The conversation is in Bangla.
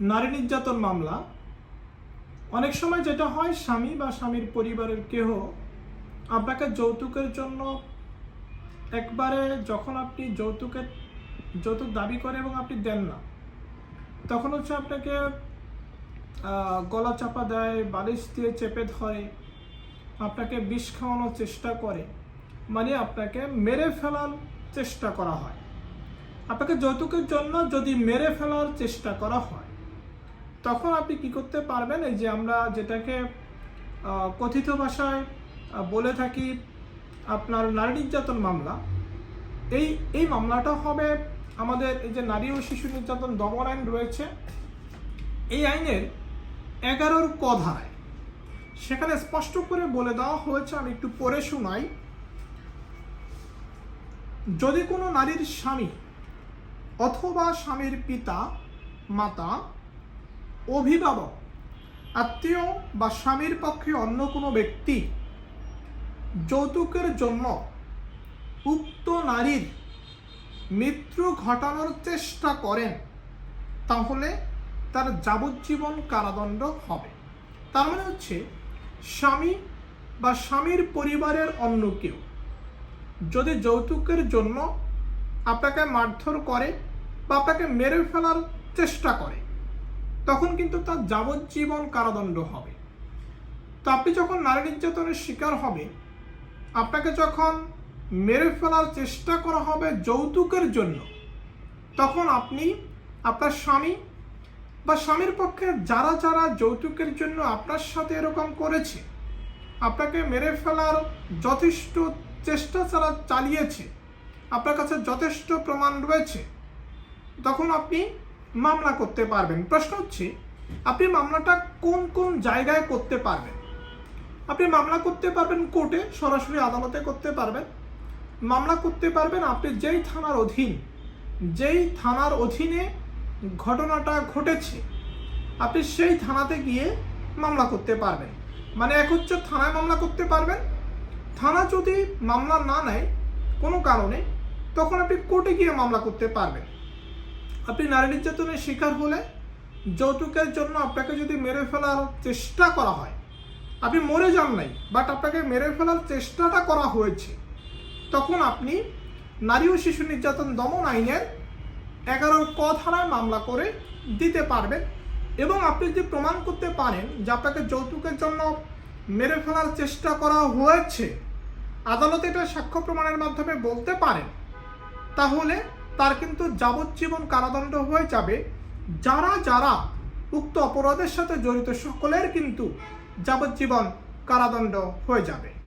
নারী নির্যাতন মামলা। অনেক সময় যেটা হয়, স্বামী বা স্বামীর পরিবারের কেহ আপনাকে যৌতুকের জন্য একবারে যখন আপনি যৌতুকের, যৌতুক দাবি করে এবং আপনি দেন না, তখন হচ্ছে আপনাকে গলা চাপা দেয়, বালিশ দিয়ে চেপে ধরে, আপনাকে বিষ খাওয়ানোর চেষ্টা করে মানে আপনাকে মেরে ফেলার চেষ্টা করা হয়। আপনাকে যৌতুকের জন্য যদি মেরে ফেলার চেষ্টা করা হয় তখন আপনি কি করতে পারবেন? এই যে আমরা যেটাকে কথিত ভাষায় বলে থাকি আপনার নারী নির্যাতন মামলা। এই এই মামলাটা হবে আমাদের এই যে নারী ও শিশু নির্যাতন দমন আইন রয়েছে। এই আইনের এগারোর ক ধারায় সেখানে স্পষ্ট করে বলে দেওয়া হয়েছে, আমি একটু পড়ে শোনাই। যদি কোনো নারীর স্বামী অথবা স্বামীর পিতা, মাতা অভিভাবক, আত্মীয় বা স্বামীর পক্ষে অন্য কোনো ব্যক্তি যৌতুকের জন্য উক্ত নারীর মৃত্যু ঘটানোর চেষ্টা করেন, তাহলে তার যাবজ্জীবন কারাদণ্ড হবে। তার মানে হচ্ছে, স্বামী বা স্বামীর পরিবারের অন্য কেউ যদি যৌতুকের জন্য আপনাকে মারধর করে বা আপনাকে মেরে ফেলার চেষ্টা করে তখন কিন্তু তার যাবজ্জীবন কারাদণ্ড হবে। তো আপনি যখন নারী নির্যাতনের শিকার হবে, আপনাকে যখন মেরে ফেলার চেষ্টা করা হবে যৌতুকের জন্য, তখন আপনি আপনার স্বামী বা স্বামীর পক্ষে যারা যারা যৌতুকের জন্য আপনার সাথে এরকম করেছে, আপনাকে মেরে ফেলার যথেষ্ট চেষ্টা চালা চালিয়েছে, আপনার কাছে যথেষ্ট প্রমাণ রয়েছে, তখন আপনি মামলা করতে পারবেন। প্রশ্ন হচ্ছে, আপনি মামলাটা কোন কোন জায়গায় করতে পারবেন? আপনি মামলা করতে পারবেন কোর্টে, সরাসরি আদালতে করতে পারবেন। মামলা করতে পারবেন আপনি যেই থানার অধীন, যেই থানার অধীনে ঘটনাটা ঘটেছে, আপনি সেই থানাতে গিয়ে মামলা করতে পারবেন। মানে এক হচ্ছে থানায় মামলা করতে পারবেন। থানা যদি মামলা না নেয় কোনো কারণে, তখন আপনি কোর্টে গিয়ে মামলা করতে পারবেন। আপনি নারী নির্যাতনের শিকার হলে যৌতুকের জন্য আপনাকে যদি মেরে ফেলার চেষ্টা করা হয়, আপনি মরে যান নাই বাট আপনাকে মেরে ফেলার চেষ্টাটা করা হয়েছে, তখন আপনি নারী ও শিশু নির্যাতন দমন আইনের এগারোর ক ধারায় মামলা করে দিতে পারবেন এবং আপনি যদি প্রমাণ করতে পারেন যে আপনাকে যৌতুকের জন্য মেরে ফেলার চেষ্টা করা হয়েছে, আদালতে এটা সাক্ষ্য প্রমাণের মাধ্যমে বলতে পারেন, তাহলে তার কিন্তু যাবজ্জীবন কারাদণ্ড হয়ে যাবে। যারা যারা উক্ত অপরাধের সাথে জড়িত, সকলের কিন্তু যাবজ্জীবন কারাদণ্ড হয়ে যাবে।